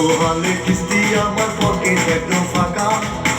পোহালে কিস্তি আমার পকেট একদম ফাঁকা।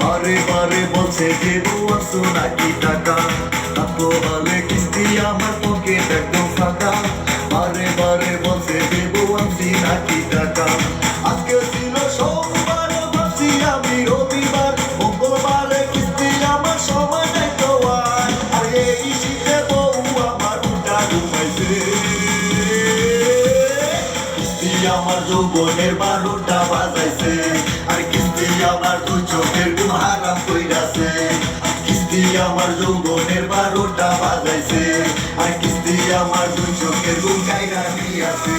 বারে বারে বলছে দেবো আসো নাকি টাকা? পোহালে কিস্তি আমার পকেট একদম ফাঁকা। বারে বারে বলছে দেবো আসি নাকি টাকা? আজকে আমার বোনের বারোটা বাজাইছে। আর কিস্তি আমার দু চোখের ঘুম হারাম কইরাছে। কিস্তি আমার যৌবনের বারোটা বাজাইছে। আর কিস্তি আমার দু চোখের ঘুম কাইরা দিয়াছে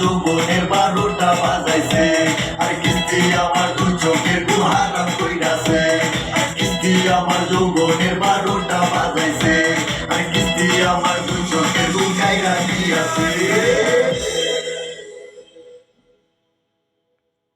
যৌবনের বারোটা বাজাইছে। আর কিস্তি আমার দু চোখের গুহারাম কইরাছে। কিস্তি আমার যৌবনের বারোটা বাজাইছে। আর কিস্তি আমার দু চোখের গুহাইরা দিয়াছে